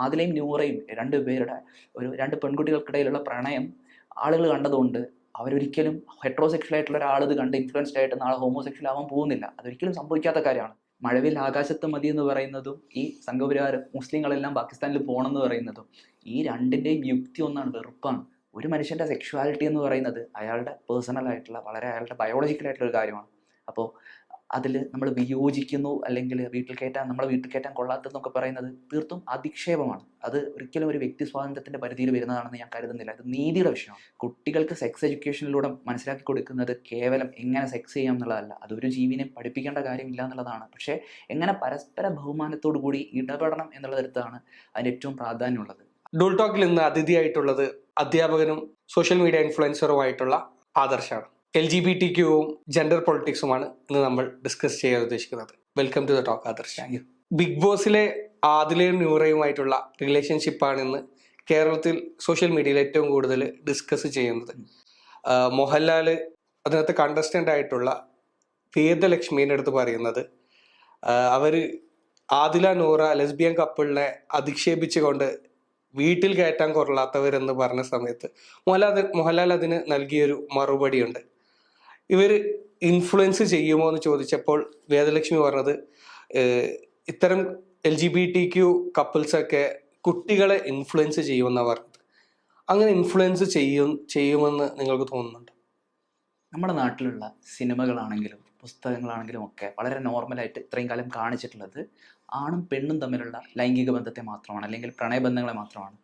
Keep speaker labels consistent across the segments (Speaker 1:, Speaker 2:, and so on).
Speaker 1: ആദിലയും നൂറയും രണ്ട് പേരുടെ ഒരു രണ്ട് പെൺകുട്ടികൾക്കിടയിലുള്ള പ്രണയം ആളുകൾ കണ്ടതുകൊണ്ട് അവരൊരിക്കലും ഹെട്രോസെക്ഷൽ ആയിട്ടുള്ള ഒരാൾ ഇത് കണ്ട് ഇൻഫ്ലുവൻസ്ഡ് ആയിട്ട് നാളെ ഹോമോസെക്ഷൽ ആവാൻ പോകുന്നില്ല. അതൊരിക്കലും സംഭവിക്കാത്ത കാര്യമാണ്. മഴവിൽ ആകാശത്ത് മതി എന്ന് പറയുന്നതും ഈ സംഘപരിവാരം മുസ്ലിങ്ങളെല്ലാം പാകിസ്ഥാനിൽ പോകണം എന്ന് പറയുന്നതും ഈ രണ്ടിന്റെയും യുക്തി ഒന്നാണ് വെറുപ്പാണ്. ഒരു മനുഷ്യന്റെ സെക്ഷുവാലിറ്റി എന്ന് പറയുന്നത് അയാളുടെ പേഴ്സണൽ ആയിട്ടുള്ള വളരെ അയാളുടെ ബയോളജിക്കൽ ആയിട്ടുള്ള ഒരു കാര്യമാണ്. അപ്പോൾ അതിൽ നമ്മൾ വിയോജിക്കുന്നു അല്ലെങ്കിൽ വീട്ടിൽ കയറ്റാൻ നമ്മളെ വീട്ടിൽ കയറ്റാൻ കൊള്ളാത്തതെന്നൊക്കെ പറയുന്നത് തീർത്തും അധിക്ഷേപമാണ്. അത് ഒരിക്കലും ഒരു വ്യക്തി സ്വാതന്ത്ര്യത്തിന്റെ പരിധിയിൽ വരുന്നതാണെന്ന് ഞാൻ കരുതുന്നില്ല. അത് നീതിയുടെ വിഷയമാണ്. കുട്ടികൾക്ക് സെക്സ് എഡ്യൂക്കേഷനിലൂടെ മനസ്സിലാക്കി കൊടുക്കുന്നത് കേവലം എങ്ങനെ സെക്സ് ചെയ്യാം എന്നുള്ളതല്ല. അതൊരു ജീവിനെ പഠിപ്പിക്കേണ്ട കാര്യമില്ല എന്നുള്ളതാണ്. പക്ഷേ എങ്ങനെ പരസ്പര ബഹുമാനത്തോടു കൂടി ഇടപെടണം എന്നുള്ള തരത്താണ് അതിന് ഏറ്റവും പ്രാധാന്യമുള്ളത്.
Speaker 2: ഡൂൾ ടോക്കിൽ ഇന്ന് അതിഥിയായിട്ടുള്ളത് അധ്യാപകനും സോഷ്യൽ മീഡിയ ഇൻഫ്ലുവൻസറുമായിട്ടുള്ള ആദർശാണ്. എൽ ജി ബി ടി ക്യൂവും ജെൻഡർ പൊളിറ്റിക്സുമാണ് ഇന്ന് നമ്മൾ ഡിസ്കസ് ചെയ്യാൻ ഉദ്ദേശിക്കുന്നത്. Welcome to the talk Adarsh.
Speaker 1: Thank you
Speaker 2: big ബോസിലെ ആദിലയും ന്യൂറയുമായിട്ടുള്ള റിലേഷൻഷിപ്പാണ് ഇന്ന് കേരളത്തിൽ സോഷ്യൽ മീഡിയയിൽ ഏറ്റവും കൂടുതൽ ഡിസ്കസ് ചെയ്യുന്നത്. മോഹൻലാൽ അതിനകത്ത് കണ്ടസ്റ്റന്റ് ആയിട്ടുള്ള വേദലക്ഷ്മിയുടെ അടുത്ത് പറയുന്നത് അവർ ആദില നൂറ ലെസ്ബിയൻ കപ്പിളിനെ അധിക്ഷേപിച്ചുകൊണ്ട് വീട്ടിൽ കയറ്റാൻ കൊള്ളാത്തവരെന്ന് പറഞ്ഞ സമയത്ത് മോഹൻലാൽ മോഹൻലാൽ അതിന് നൽകിയൊരു മറുപടിയുണ്ട്. ഇവർ ഇൻഫ്ലുവൻസ് ചെയ്യുമോ എന്ന് ചോദിച്ചപ്പോൾ വേദലക്ഷ്മി പറഞ്ഞത് ഇത്തരം L G B T Q കപ്പിൾസൊക്കെ കുട്ടികളെ ഇൻഫ്ലുവൻസ് ചെയ്യുമെന്നാണ് പറഞ്ഞത്. അങ്ങനെ ഇൻഫ്ലുവൻസ് ചെയ്യും ചെയ്യുമെന്ന് നിങ്ങൾക്ക് തോന്നുന്നുണ്ട്?
Speaker 1: നമ്മുടെ നാട്ടിലുള്ള സിനിമകളാണെങ്കിലും പുസ്തകങ്ങളാണെങ്കിലും ഒക്കെ വളരെ നോർമലായിട്ട് ഇത്രയും കാലം കാണിച്ചിട്ടുള്ളത് ആണും പെണ്ണും തമ്മിലുള്ള ലൈംഗിക ബന്ധത്തെ മാത്രമാണ് അല്ലെങ്കിൽ പ്രണയബന്ധങ്ങളെ മാത്രമാണ്.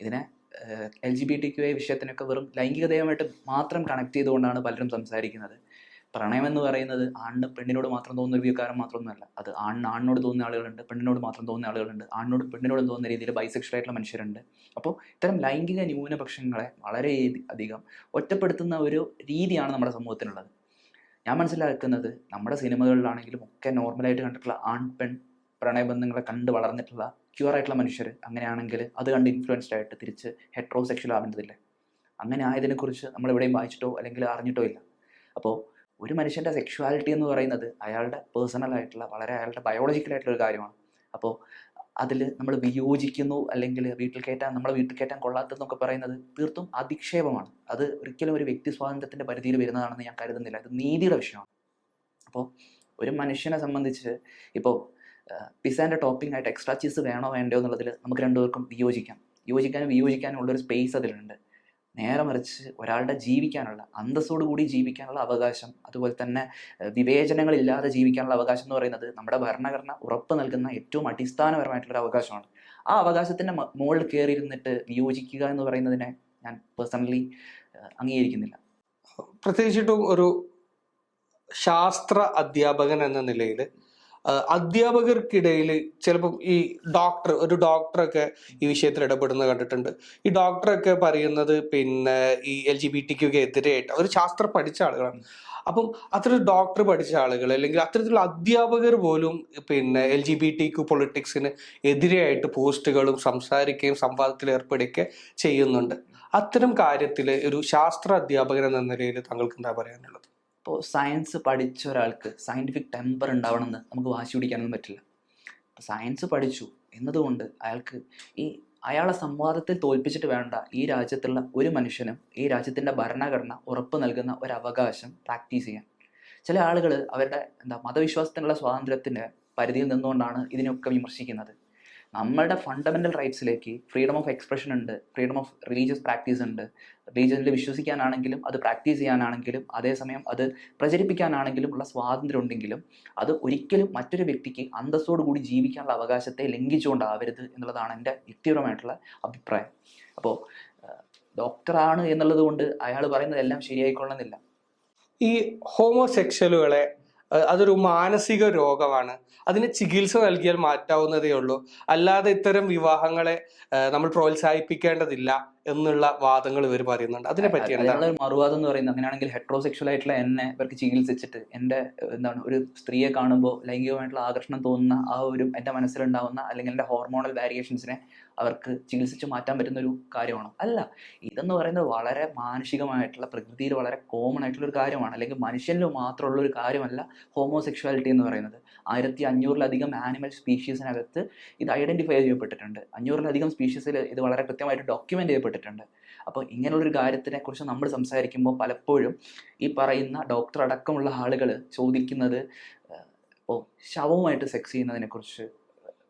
Speaker 1: ഇതിനെ L G B T Q I വിഷയത്തിനൊക്കെ വെറും ലൈംഗികതയുമായിട്ട് മാത്രം കണക്ട് ചെയ്തുകൊണ്ടാണ് പലരും സംസാരിക്കുന്നത്. പ്രണയം എന്ന് പറയുന്നത് ആണിന് പെണ്ണിനോട് മാത്രം തോന്നുന്ന ഒരു വികാരം മാത്രമൊന്നുമല്ല. അത് ആണിന് ആണിനോട് തോന്നുന്ന ആളുകളുണ്ട് പെണ്ണിനോട് മാത്രം തോന്നുന്ന ആളുകളുണ്ട് ആണിനോട് പെണ്ണിനോട് തോന്നുന്ന രീതിയിൽ ബൈസെക്ഷൽ ആയിട്ടുള്ള മനുഷ്യരുണ്ട്. അപ്പോൾ ഇത്തരം ലൈംഗിക ന്യൂനപക്ഷങ്ങളെ വളരെ അധികം ഒറ്റപ്പെടുത്തുന്ന ഒരു രീതിയാണ് നമ്മുടെ സമൂഹത്തിനുള്ളത്. ഞാൻ മനസ്സിലാക്കുന്നത് നമ്മുടെ സിനിമകളിലാണെങ്കിലും ഒക്കെ നോർമലായിട്ട് കണ്ടിട്ടുള്ള ആൺ പെൺ പ്രണയബന്ധങ്ങളെ കണ്ട് വളർന്നിട്ടുള്ള ക്യൂർ ആയിട്ടുള്ള മനുഷ്യർ അങ്ങനെയാണെങ്കിൽ അത് കണ്ട് ഇൻഫ്ലുവൻസ്ഡ് ആയിട്ട് തിരിച്ച് ഹെട്രോസെക്ഷൽ ആവേണ്ടതില്ലേ? അങ്ങനെ ആയതിനെക്കുറിച്ച് നമ്മൾ എവിടെയും വായിച്ചിട്ടോ അല്ലെങ്കിൽ അറിഞ്ഞിട്ടോ ഇല്ല. അപ്പോൾ ഒരു മനുഷ്യന്റെ സെക്ഷുവാലിറ്റി എന്ന് പറയുന്നത് അയാളുടെ പേഴ്സണൽ ആയിട്ടുള്ള വളരെ അയാളുടെ ബയോളജിക്കൽ ആയിട്ടുള്ള ഒരു കാര്യമാണ്. അപ്പോൾ അതിൽ നമ്മൾ വിയോജിക്കുന്നു അല്ലെങ്കിൽ വീട്ടിൽ കയറ്റാൻ നമ്മളെ വീട്ടിൽ കയറ്റാൻ കൊള്ളാത്തതെന്നൊക്കെ പറയുന്നത് തീർത്തും അധിക്ഷേപമാണ്. അത് ഒരിക്കലും ഒരു വ്യക്തി സ്വാതന്ത്ര്യത്തിന്റെ പരിധിയിൽ വരുന്നതാണെന്ന് ഞാൻ കരുതുന്നില്ല. ഇത് നീതിയുടെ വിഷയമാണ്. അപ്പോൾ ഒരു മനുഷ്യനെ സംബന്ധിച്ച് ഇപ്പോൾ പിസാന്റെ ടോപ്പിംഗ് ആയിട്ട് എക്സ്ട്രാ ചീസ് വേണോ വേണ്ടയോ എന്നുള്ളതിൽ നമുക്ക് രണ്ടുപേർക്കും വിയോജിക്കാം. യോജിക്കാനും വിയോജിക്കാനും ഉള്ളൊരു സ്പേസ് അതിലുണ്ട്. നേരെ മറിച്ച് ഒരാളുടെ ജീവിക്കാനുള്ള അന്തസ്സോടു കൂടി ജീവിക്കാനുള്ള അവകാശം അതുപോലെ തന്നെ വിവേചനങ്ങളില്ലാതെ ജീവിക്കാനുള്ള അവകാശം എന്ന് പറയുന്നത് നമ്മുടെ ഭരണഘടന ഉറപ്പ് നൽകുന്ന ഏറ്റവും അടിസ്ഥാനപരമായിട്ടുള്ള ഒരു അവകാശമാണ്. ആ അവകാശത്തിന്റെ മുകളിൽ കയറിയിരുന്നിട്ട് വിയോജിക്കുക എന്ന് പറയുന്നതിനെ ഞാൻ പേഴ്സണലി അംഗീകരിക്കുന്നില്ല.
Speaker 2: പ്രത്യേകിച്ചിട്ടും ഒരു ശാസ്ത്ര അധ്യാപകൻ എന്ന നിലയിൽ അധ്യാപകർക്കിടയിൽ ചിലപ്പോൾ ഈ ഡോക്ടർ ഒരു ഡോക്ടറൊക്കെ ഈ വിഷയത്തിൽ ഇടപെടുന്നത് കണ്ടിട്ടുണ്ട്. ഈ ഡോക്ടറൊക്കെ പറയുന്നത് പിന്നെ ഈ എൽ ജി ബി ടിക്കൊക്കെ എതിരെയായിട്ട് അവർ ശാസ്ത്രം പഠിച്ച ആളുകളാണ്. അപ്പം അത്തരം ഡോക്ടർ പഠിച്ച ആളുകൾ അല്ലെങ്കിൽ അത്തരത്തിലുള്ള അധ്യാപകർ പോലും പിന്നെ L G B T Q പൊളിറ്റിക്സിന് എതിരെയായിട്ട് പോസ്റ്റുകളും സംസാരിക്കുകയും സംവാദത്തിൽ ഏർപ്പെടുകയൊക്കെ ചെയ്യുന്നുണ്ട്. അത്തരം കാര്യത്തിൽ ഒരു ശാസ്ത്ര അധ്യാപകൻ എന്ന നിലയിൽ താങ്കൾക്ക് എന്താ പറയാനുള്ളത്?
Speaker 1: ഇപ്പോൾ സയൻസ് പഠിച്ച ഒരാൾക്ക് സയന്റിഫിക് ടെമ്പർ ഉണ്ടാവണമെന്ന് നമുക്ക് വാശി പിടിക്കാനൊന്നും പറ്റില്ല. അപ്പോൾ സയൻസ് പഠിച്ചു എന്നതുകൊണ്ട് അയാൾക്ക് ഈ അയാളെ സംവാദത്തിൽ തോൽപ്പിച്ചിട്ട് വേണ്ട ഈ രാജ്യത്തുള്ള ഒരു മനുഷ്യനും ഈ രാജ്യത്തിന്റെ ഭരണഘടന ഉറപ്പ് നൽകുന്ന ഒരു അവകാശം പ്രാക്ടീസ് ചെയ്യാൻ. ചില ആളുകൾ അവരുടെ എന്താ മതവിശ്വാസത്തിനുള്ള സ്വാതന്ത്ര്യത്തിന്റെ പരിധിയിൽ നിന്നുകൊണ്ടാണ് ഇതിനൊക്കെ വിമർശിക്കുന്നത്. നമ്മളുടെ ഫണ്ടമെന്റൽ റൈറ്റ്സിലേക്ക് ഫ്രീഡം ഓഫ് എക്സ്പ്രഷൻ ഉണ്ട് ഫ്രീഡം ഓഫ് റിലീജിയസ് പ്രാക്ടീസ് ഉണ്ട്. റിലീജിയനിൽ വിശ്വസിക്കാനാണെങ്കിലും അത് പ്രാക്ടീസ് ചെയ്യാനാണെങ്കിലും അതേസമയം അത് പ്രചരിപ്പിക്കാനാണെങ്കിലും ഉള്ള സ്വാതന്ത്ര്യം ഉണ്ടെങ്കിലും അത് ഒരിക്കലും മറ്റൊരു വ്യക്തിക്ക് അന്തസ്സോടു കൂടി ജീവിക്കാനുള്ള അവകാശത്തെ ലംഘിച്ചുകൊണ്ടാവരുത് എന്നുള്ളതാണ് എന്റെ വ്യക്തിപരമായിട്ടുള്ള അഭിപ്രായം. അപ്പോൾ ഡോക്ടറാണ് എന്നുള്ളത് കൊണ്ട് അയാൾ പറയുന്നതെല്ലാം ശരിയായിക്കൊള്ളുന്നില്ല.
Speaker 2: ഈ ഹോമോസെക്ഷലുകളെ അതൊരു മാനസിക രോഗമാണ്. അതിന് ചികിത്സ നൽകിയാൽ മാറ്റാവുന്നതേ ഉള്ളൂ. അല്ലാതെ ഇത്തരം വിവാഹങ്ങളെ നമ്മൾ പ്രോത്സാഹിപ്പിക്കേണ്ടതില്ല എന്നുള്ള വാദങ്ങൾ ഇവർ പറയുന്നുണ്ട്. അതിനെ പറ്റി എന്താണ്?
Speaker 1: മറുവാദം എന്ന് പറയുന്നത് അങ്ങനെയാണെങ്കിൽ ഹെട്രോസെക്ഷൽ ആയിട്ടുള്ള എന്നെ ഇവർക്ക് ചികിത്സിച്ചിട്ട് എന്റെ എന്താണ് ഒരു സ്ത്രീയെ കാണുമ്പോൾ ലൈംഗികമായിട്ടുള്ള ആകർഷണം തോന്നുന്ന ആ ഒരു എന്റെ മനസ്സിലുണ്ടാവുന്ന അല്ലെങ്കിൽ എന്റെ ഹോർമോണൽ വേരിയേഷൻസിനെ അവർക്ക് ചികിത്സിച്ച് മാറ്റാൻ പറ്റുന്ന ഒരു കാര്യമാണോ? അല്ല. ഇതെന്ന് പറയുന്നത് വളരെ മാനുഷികമായിട്ടുള്ള പ്രകൃതിയിൽ വളരെ കോമൺ ആയിട്ടുള്ള ഒരു കാര്യമാണ്. അല്ലെങ്കിൽ മനുഷ്യനിൽ മാത്രമുള്ള ഒരു കാര്യമല്ല ഹോമോസെക്ഷുവാലിറ്റി എന്ന് പറയുന്നത്. ആയിരത്തി അഞ്ഞൂറിലധികം ആനിമൽ സ്പീഷീസിനകത്ത് ഇത് ഐഡന്റിഫൈ ചെയ്യപ്പെട്ടിട്ടുണ്ട്. അഞ്ഞൂറിലധികം സ്പീഷീസിൽ ഇത് വളരെ കൃത്യമായിട്ട് ഡോക്യുമെന്റ് ചെയ്യപ്പെട്ടിട്ടുണ്ട്. അപ്പോൾ ഇങ്ങനെയുള്ളൊരു കാര്യത്തിനെ കുറിച്ച് നമ്മൾ സംസാരിക്കുമ്പോൾ പലപ്പോഴും ഈ പറയുന്ന ഡോക്ടർ അടക്കമുള്ള ആളുകൾ ചോദിക്കുന്നത് ഇപ്പോൾ ശവവുമായിട്ട് സെക്സ് ചെയ്യുന്നതിനെ കുറിച്ച്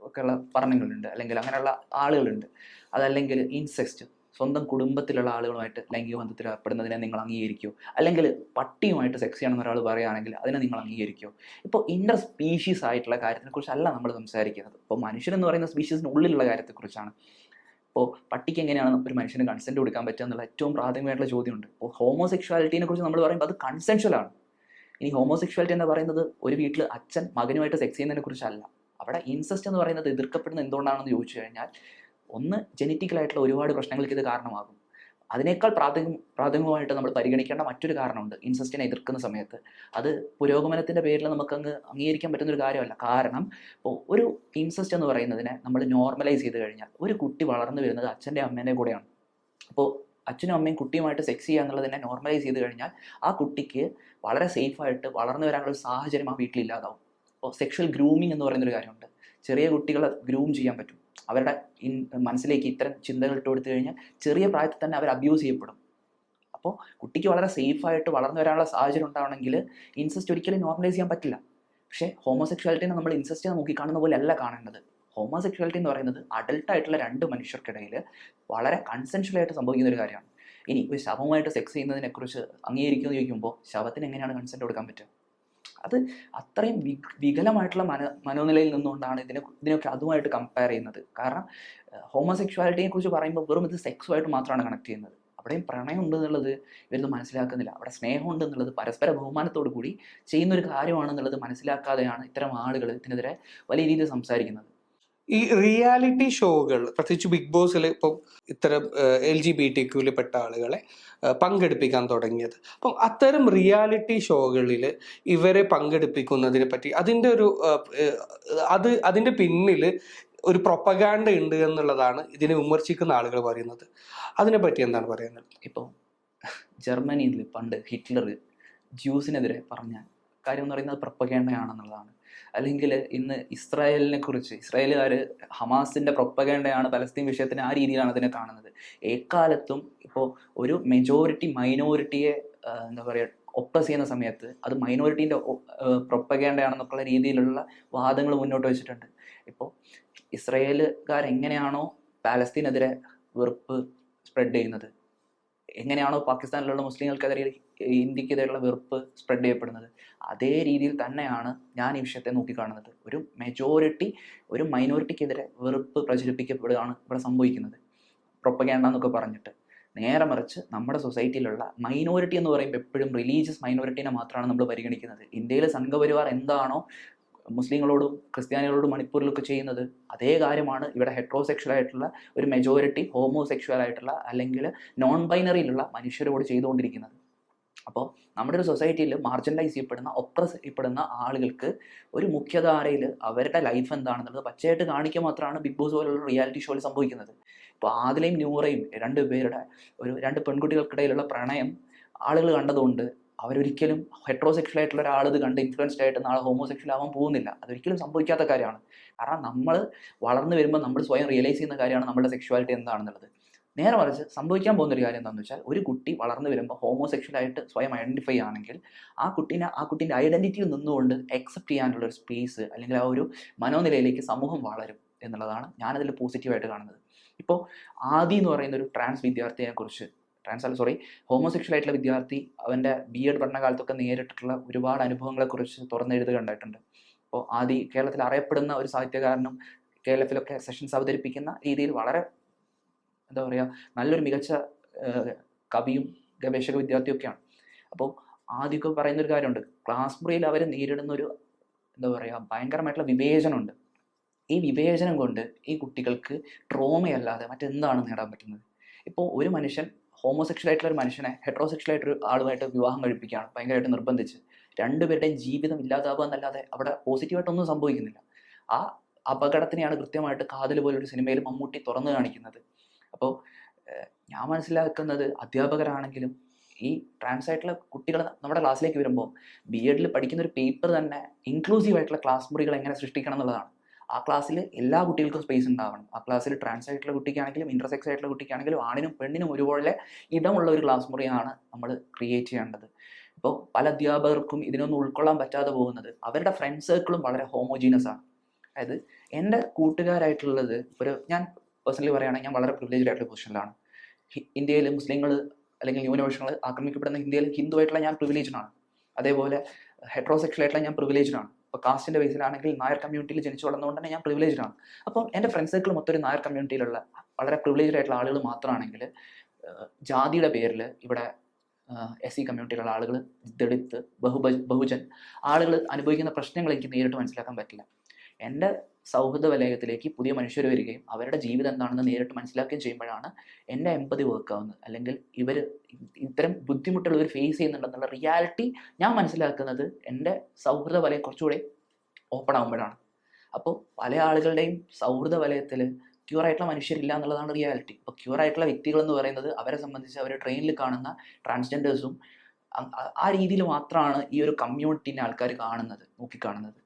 Speaker 1: ഒക്കെയുള്ള പഠനങ്ങളുണ്ട്. അല്ലെങ്കിൽ അങ്ങനെയുള്ള ആളുകളുണ്ട്. അതല്ലെങ്കിൽ ഇൻസെക്സ്റ്റ് സ്വന്തം കുടുംബത്തിലുള്ള ആളുകളുമായിട്ട് ലൈംഗിക ബന്ധത്തിൽ ഏർപ്പെടുന്നതിനെ നിങ്ങൾ അംഗീകരിക്കുമോ അല്ലെങ്കിൽ പട്ടിയുമായിട്ട് സെക്സ് ചെയ്യണമെന്ന് ഒരാൾ പറയുകയാണെങ്കിൽ അതിനെ നിങ്ങൾ അംഗീകരിക്കുമോ ഇപ്പോൾ ഇന്റർ സ്പീഷീസ് ആയിട്ടുള്ള കാര്യത്തിനെക്കുറിച്ച് അല്ല നമ്മൾ സംസാരിക്കുന്നത്. ഇപ്പോൾ മനുഷ്യൻ എന്ന് പറയുന്ന സ്പീഷീസിന് ഉള്ളിലുള്ള കാര്യത്തെക്കുറിച്ചാണ്. ഇപ്പോൾ പട്ടിക്ക് എങ്ങനെയാണ് ഒരു മനുഷ്യന് കൺസെന്റ് കൊടുക്കാൻ പറ്റുക എന്നുള്ള ഏറ്റവും പ്രാഥമികമായിട്ടുള്ള ചോദ്യമുണ്ട്. ഇപ്പോൾ ഹോമോസെക്ഷുവാലിറ്റിനെ കുറിച്ച് നമ്മൾ പറയുമ്പോൾ അത് കൺസെൻഷ്വൽ ആണ്. ഇനി ഹോമോസെക്ഷുവാലിറ്റി എന്ന് പറയുന്നത് ഒരു വീട്ടിൽ അച്ഛൻ മകനുമായിട്ട് സെക്സ് ചെയ്യുന്നതിനെ കുറിച്ചല്ല അവിടെ ഇൻസെസ്റ്റ് എന്ന് പറയുന്നത് എതിർക്കപ്പെടുന്നത് എന്തുകൊണ്ടാണെന്ന് ചോദിച്ചു കഴിഞ്ഞാൽ ഒന്ന് ജനറ്റിക്കലായിട്ടുള്ള ഒരുപാട് പ്രശ്നങ്ങൾക്ക് ഇത് കാരണമാകും. അതിനേക്കാൾ പ്രാഥമിക പ്രാഥമികമായിട്ട് നമ്മൾ പരിഗണിക്കേണ്ട മറ്റൊരു കാരണമുണ്ട് ഇൻസെസ്റ്റിനെ എതിർക്കുന്ന സമയത്ത്. അത് പുരോഗമനത്തിന്റെ പേരിൽ നമുക്കങ്ങ് അംഗീകരിക്കാൻ പറ്റുന്ന ഒരു കാര്യമല്ല. കാരണം ഇപ്പോൾ ഒരു ഇൻസെസ്റ്റ് എന്ന് പറയുന്നതിനെ നമ്മൾ നോർമലൈസ് ചെയ്ത് കഴിഞ്ഞാൽ ഒരു കുട്ടി വളർന്നു വരുന്നത് അച്ഛന്റെ അമ്മേന്റെ കൂടെയാണ്. അപ്പോൾ അച്ഛനും അമ്മയും കുട്ടിയുമായിട്ട് സെക്സ് ചെയ്യുക എന്നുള്ളതിനെ നോർമലൈസ് ചെയ്ത് കഴിഞ്ഞാൽ ആ കുട്ടിക്ക് വളരെ സേഫായിട്ട് വളർന്നു വരാനുള്ള ഒരു സാഹചര്യം ആ വീട്ടിലില്ലാതാവും. അപ്പോൾ സെക്ഷൽ ഗ്രൂമിങ് എന്ന് പറയുന്നൊരു കാര്യമുണ്ട്. ചെറിയ കുട്ടികളെ ഗ്രൂം ചെയ്യാൻ പറ്റും. അവരുടെ ഇൻ മനസ്സിലേക്ക് ഇത്തരം ചിന്തകൾ ഇട്ട് കൊടുത്തു കഴിഞ്ഞാൽ ചെറിയ പ്രായത്തിൽ തന്നെ അവർ അബ്യൂസ് ചെയ്യപ്പെടും. അപ്പോൾ കുട്ടിക്ക് വളരെ സേഫായിട്ട് വളർന്നു വരാനുള്ള സാഹചര്യം ഉണ്ടാവണമെങ്കിൽ ഇൻസെസ്റ്റ് ഒരിക്കലും നോർമലൈസ് ചെയ്യാൻ പറ്റില്ല. പക്ഷേ ഹോമോസെക്ഷുവാലിറ്റിനെ നമ്മൾ ഇൻസെസ്റ്റ് നോക്കി കാണുന്ന പോലെ അല്ല കാണേണ്ടത്. ഹോമോസെക്ഷുവാലിറ്റി എന്ന് പറയുന്നത് അഡൽട്ടായിട്ടുള്ള രണ്ട് മനുഷ്യർക്കിടയിൽ വളരെ കൺസെൻഷ്വലായിട്ട് സംഭവിക്കുന്ന ഒരു കാര്യമാണ്. ഇനി ഒരു ശവമായിട്ട് സെക്സ് ചെയ്യുന്നതിനെക്കുറിച്ച് അംഗീകരിക്കുമെന്ന് ചോദിക്കുമ്പോൾ ശവത്തിന് എങ്ങനെയാണ് കൺസെന്റ് കൊടുക്കാൻ പറ്റുക? അത് അത്രയും വികലമായിട്ടുള്ള മന മനോനിലയിൽ നിന്നുകൊണ്ടാണ് ഇതിനെ ഇതിനൊക്കെ അതുമായിട്ട് കമ്പയർ ചെയ്യുന്നത്. കാരണം ഹോമോസെക്ഷുവാലിറ്റിയെ കുറിച്ച് പറയുമ്പോൾ വെറും ഇത് സെക്സുമായിട്ട് മാത്രമാണ് കണക്ട് ചെയ്യുന്നത്. അവിടെയും പ്രണയം ഉണ്ട് എന്നുള്ളത് ഇവരൊന്നും മനസ്സിലാക്കുന്നില്ല. അവിടെ സ്നേഹമുണ്ട് എന്നുള്ളത് പരസ്പര ബഹുമാനത്തോടു കൂടി ചെയ്യുന്ന ഒരു കാര്യമാണെന്നുള്ളത് മനസ്സിലാക്കാതെയാണ് ഇത്തരം ആളുകൾ ഇതിനെതിരെ വലിയ രീതിയിൽ സംസാരിക്കുന്നത്.
Speaker 2: ഈ റിയാലിറ്റി ഷോകൾ പ്രത്യേകിച്ച് ബിഗ് ബോസിൽ ഇപ്പം ഇത്തരം എൽ ജി ബി ടി ക്യൂവിൽ പെട്ട ആളുകളെ പങ്കെടുപ്പിക്കാൻ തുടങ്ങിയത്. അപ്പം അത്തരം റിയാലിറ്റി ഷോകളിൽ ഇവരെ പങ്കെടുപ്പിക്കുന്നതിനെ പറ്റി അതിന്റെ ഒരു അത് അതിന്റെ പിന്നിൽ ഒരു പ്രൊപ്പഗാൻഡ ഉണ്ട് എന്നുള്ളതാണ് ഇതിനെ വിമർശിക്കുന്ന ആളുകൾ പറയുന്നത്. അതിനെപ്പറ്റി എന്താണ് പറയുന്നത്?
Speaker 1: ഇപ്പോൾ ജർമ്മനിയിൽ പണ്ട് ഹിറ്റ്ലർ ജ്യൂസിനെതിരെ പറഞ്ഞ കാര്യം എന്ന് പറയുന്നത് പ്രൊപ്പഗേണ്ടയാണെന്നുള്ളതാണ് അല്ലെങ്കിൽ ഇന്ന് ഇസ്രായേലിനെ കുറിച്ച് ഇസ്രായേലുകാർ ഹമാസിന്റെ പ്രൊപ്പഗേണ്ടയാണ് പലസ്തീൻ വിഷയത്തിന് ആ രീതിയിലാണ് അതിനെ കാണുന്നത്. എക്കാലത്തും ഇപ്പോൾ ഒരു മെജോറിറ്റി മൈനോറിറ്റിയെ എന്താ പറയുക ഒപ്പസ് ചെയ്യുന്ന സമയത്ത് അത് മൈനോറിറ്റീന്റെ പ്രൊപ്പഗേണ്ടയാണെന്നൊക്കെയുള്ള രീതിയിലുള്ള വാദങ്ങൾ മുന്നോട്ട് വെച്ചിട്ടുണ്ട്. ഇപ്പോൾ ഇസ്രായേലുകാരെങ്ങനെയാണോ പാലസ്തീനെതിരെ വെറുപ്പ് സ്പ്രെഡ് ചെയ്യുന്നത്? എങ്ങനെയാണോ പാകിസ്ഥാനിലുള്ള മുസ്ലിങ്ങൾക്കെതിരെ ഇന്ത്യക്കെതിരെയുള്ള വെറുപ്പ് സ്പ്രെഡ് ചെയ്യപ്പെടുന്നത്. അതേ രീതിയിൽ തന്നെയാണ് ഞാൻ ഈ വിഷയത്തെ നോക്കിക്കാണുന്നത്. ഒരു മെജോറിറ്റി ഒരു മൈനോറിറ്റിക്കെതിരെ വെറുപ്പ് പ്രചരിപ്പിക്കപ്പെടുകയാണ് ഇവിടെ സംഭവിക്കുന്നത്. പ്രൊപ്പഗേണ്ട എന്നൊക്കെ പറഞ്ഞിട്ട്. നേരെ മറിച്ച് നമ്മുടെ സൊസൈറ്റിയിലുള്ള മൈനോറിറ്റി എന്ന് പറയുമ്പോൾ എപ്പോഴും റിലീജിയസ് മൈനോറിറ്റീനെ മാത്രമാണ് നമ്മൾ പരിഗണിക്കുന്നത്. ഇന്ത്യയിലെ സംഘപരിവാർ എന്താണോ മുസ്ലിങ്ങളോടും ക്രിസ്ത്യാനികളോടും മണിപ്പൂരിലൊക്കെ ചെയ്യുന്നത് അതേ കാര്യമാണ് ഇവിടെ ഹെട്രോസെക്ഷൽ ആയിട്ടുള്ള ഒരു മെജോറിറ്റി ഹോമോസെക്ഷൽ ആയിട്ടുള്ള അല്ലെങ്കിൽ നോൺ ബൈനറിയിലുള്ള മനുഷ്യരോട് ചെയ്തുകൊണ്ടിരിക്കുന്നത്. അപ്പോൾ നമ്മുടെ ഒരു സൊസൈറ്റിയിൽ മാർജിനലൈസ് ചെയ്യപ്പെടുന്ന ഒപ്രസ് ചെയ്യപ്പെടുന്ന ആളുകൾക്ക് ഒരു മുഖ്യധാരയിൽ അവരുടെ ലൈഫ് എന്താണെന്നുള്ളത് പച്ചയായിട്ട് കാണിക്കുക മാത്രമാണ് ബിഗ് ബോസ് പോലുള്ള റിയാലിറ്റി ഷോയിൽ സംഭവിക്കുന്നത്. ഇപ്പോൾ ആദിലയും ന്യൂറയും രണ്ട് പേരുടെ ഒരു രണ്ട് പെൺകുട്ടികൾക്കിടയിലുള്ള പ്രണയം ആളുകൾ കണ്ടതുകൊണ്ട് അവരൊരിക്കലും ഹെട്രോസെക്ഷൽ ആയിട്ടുള്ള ഒരാൾ ഇത് കണ്ട് ഇൻഫ്ലുവൻസ്ഡ് ആയിട്ട് നാളെ ഹോമോസെക്ഷൽ ആവാൻ പോകുന്നില്ല. അതൊരിക്കലും സംഭവിക്കാത്ത കാര്യമാണ്. കാരണം നമ്മൾ വളർന്നു വരുമ്പോൾ നമ്മൾ സ്വയം റിയലൈസ് ചെയ്യുന്ന കാര്യമാണ് നമ്മുടെ സെക്ഷുവാലിറ്റി എന്താണെന്നുള്ളത്. നേരെ മറിച്ച് സംഭവിക്കാൻ പോകുന്ന ഒരു കാര്യം എന്താണെന്ന് വെച്ചാൽ ഒരു കുട്ടി വളർന്നു വരുമ്പോൾ ഹോമോസെക്ഷൽ ആയിട്ട് സ്വയം ഐഡന്റിഫൈ ആണെങ്കിൽ ആ കുട്ടീനെ ആ കുട്ടീന്റെ ഐഡന്റിറ്റിയിൽ നിന്നുകൊണ്ട് അക്സെപ്റ്റ് ചെയ്യാനുള്ള ഒരു സ്പേസ് അല്ലെങ്കിൽ ആ ഒരു മനോനിലയിലേക്ക് സമൂഹം വളരും എന്നുള്ളതാണ് ഞാനതിൽ പോസിറ്റീവായിട്ട് കാണുന്നത്. ഇപ്പോൾ ആദി എന്ന് പറയുന്ന ഒരു ട്രാൻസ് വിദ്യാർത്ഥിയെ കുറിച്ച് ട്രാൻസ് അല്ല സോറി ഹോമോസെക്ഷൽ ആയിട്ടുള്ള വിദ്യാർത്ഥി അവന്റെ ബി എഡ് പഠനകാലത്തൊക്കെ നേരിട്ടിട്ടുള്ള ഒരുപാട് അനുഭവങ്ങളെക്കുറിച്ച് തുറന്നെഴുതുക ഉണ്ടായിട്ടുണ്ട്. അപ്പോൾ ആദി കേരളത്തിൽ അറിയപ്പെടുന്ന ഒരു സാഹിത്യകാരനും കേരളത്തിലൊക്കെ സെഷൻസ് അവതരിപ്പിക്കുന്ന രീതിയിൽ വളരെ എന്താ പറയുക നല്ലൊരു മികച്ച കവിയും ഗവേഷക വിദ്യാർത്ഥിയൊക്കെയാണ് അപ്പോൾ ആദ്യമൊക്കെ പറയുന്നൊരു കാര്യമുണ്ട്. ക്ലാസ് മുറിയിൽ അവർ നേരിടുന്ന ഒരു എന്താ പറയുക ഭയങ്കരമായിട്ടുള്ള വിവേചനമുണ്ട്. ഈ വിവേചനം കൊണ്ട് ഈ കുട്ടികൾക്ക് ട്രോമയല്ലാതെ മറ്റെന്താണ് നേടാൻ പറ്റുന്നത്? ഇപ്പോൾ ഒരു മനുഷ്യൻ ഹോമോസെക്ഷൽ ആയിട്ടുള്ള ഒരു മനുഷ്യനെ ഹെട്രോസെക്ഷൽ ആയിട്ടൊരു ആളുമായിട്ട് വിവാഹം കഴിപ്പിക്കുകയാണ് ഭയങ്കരമായിട്ട് നിർബന്ധിച്ച്. രണ്ടുപേരുടെയും ജീവിതം ഇല്ലാതാവുക എന്നല്ലാതെ അവിടെ പോസിറ്റീവായിട്ടൊന്നും സംഭവിക്കുന്നില്ല. ആ അപകടത്തിനെയാണ് കൃത്യമായിട്ട് കാതൽ പോലൊരു സിനിമയിൽ മമ്മൂട്ടി തുറന്നു കാണിക്കുന്നത്. അപ്പോൾ ഞാൻ മനസ്സിലാക്കുന്നത് അധ്യാപകരാണെങ്കിലും ഈ ട്രാൻസ് ആയിട്ടുള്ള കുട്ടികൾ നമ്മുടെ ക്ലാസ്സിലേക്ക് വരുമ്പോൾ ബി എഡിൽ പഠിക്കുന്ന ഒരു പേപ്പർ തന്നെ ഇൻക്ലൂസീവ് ആയിട്ടുള്ള ക്ലാസ് മുറികൾ എങ്ങനെ സൃഷ്ടിക്കണം എന്നുള്ളതാണ്. ആ ക്ലാസ്സിൽ എല്ലാ കുട്ടികൾക്കും സ്പേസ് ഉണ്ടാവണം. ആ ക്ലാസ്സിൽ ട്രാൻസ് ആയിട്ടുള്ള കുട്ടിക്കാണെങ്കിലും ഇന്റർസെക്സ് ആയിട്ടുള്ള കുട്ടിക്കാണെങ്കിലും ആണിനും പെണ്ണിനും ഒരുപോലെ ഇടമുള്ള ഒരു ക്ലാസ് മുറിയാണ് നമ്മൾ ക്രിയേറ്റ് ചെയ്യേണ്ടത്. ഇപ്പോൾ പല അധ്യാപകർക്കും ഇതിനൊന്നും ഉൾക്കൊള്ളാൻ പറ്റാതെ പോകുന്നത് അവരുടെ ഫ്രണ്ട് സർക്കിളും വളരെ ഹോമോജീനസ് ആണ്. അതായത് എന്റെ കൂട്ടുകാരായിട്ടുള്ളത് ഒരു ഞാൻ പേഴ്സണലി പറയുകയാണെങ്കിൽ ഞാൻ വളരെ പ്രിവിലേജ് ആയിട്ടുള്ള പൊസിഷനിലാണ് ഇന്ത്യയിൽ മുസ്ലിങ്ങൾ അല്ലെങ്കിൽ ന്യൂനപക്ഷങ്ങൾ ആക്രമിക്കപ്പെടുന്ന ഇന്ത്യയിൽ ഹിന്ദു ആയിട്ടുള്ള ഞാൻ privileged അതേപോലെ ഹെട്രോസെക്ഷൽ ആയിട്ടുള്ള ഞാൻ ആണ്. ഇപ്പോൾ കാസ്റ്റിന്റെ ബേസിലാണെങ്കിൽ നായർ കമ്മ്യൂണിറ്റിയിൽ ജനിച്ചു വളർന്നുകൊണ്ട് തന്നെ ഞാൻ പ്രിവിലേജ്ഡ് ആണ്. അപ്പം എന്റെ ഫ്രണ്ട് സർക്കിൾ മൊത്തം ഒരു നായർ കമ്മ്യൂണിറ്റിയിലുള്ള വളരെ പ്രിവിലേജ്ഡ് ആയിട്ടുള്ള ആളുകൾ മാത്രമാണെങ്കിൽ ജാതിയുടെ പേരിൽ ഇവിടെ എസ് സി കമ്മ്യൂണിറ്റിയിലുള്ള ആളുകൾ ദളിത് ബഹുബ ബഹുജൻ ആളുകൾ അനുഭവിക്കുന്ന പ്രശ്നങ്ങൾ എനിക്ക് നേരിട്ട് മനസ്സിലാക്കാൻ പറ്റില്ല. എന്റെ സൗഹൃദ വലയത്തിലേക്ക് പുതിയ മനുഷ്യർ വരികയും അവരുടെ ജീവിതം എന്താണെന്ന് നേരിട്ട് മനസ്സിലാക്കുകയും ചെയ്യുമ്പോഴാണ് എന്റെ എമ്പതി വർക്ക് ആവുന്നത്. അല്ലെങ്കിൽ ഇവർ ഇത്തരം ബുദ്ധിമുട്ടുകൾ ഇവർ ഫേസ് ചെയ്യുന്നുണ്ടെന്നുള്ള റിയാലിറ്റി ഞാൻ മനസ്സിലാക്കുന്നത് എന്റെ സൗഹൃദ വലയം കുറച്ചുകൂടെ ഓപ്പൺ ആകുമ്പോഴാണ് അപ്പോൾ പല ആളുകളുടെയും സൗഹൃദ വലയത്തിൽ ക്യൂർ ആയിട്ടുള്ള മനുഷ്യരില്ല എന്നുള്ളതാണ് റിയാലിറ്റി അപ്പോൾ ക്യൂർ ആയിട്ടുള്ള വ്യക്തികൾ എന്ന് പറയുന്നത് അവരെ സംബന്ധിച്ച് അവർ ട്രെയിനിൽ കാണുന്ന ട്രാൻസ്ജെൻഡേഴ്സും ആ രീതിയിൽ മാത്രമാണ് ഈ ഒരു കമ്മ്യൂണിറ്റീനെ ആൾക്കാർ കാണുന്നത് നോക്കിക്കാണുന്നത്.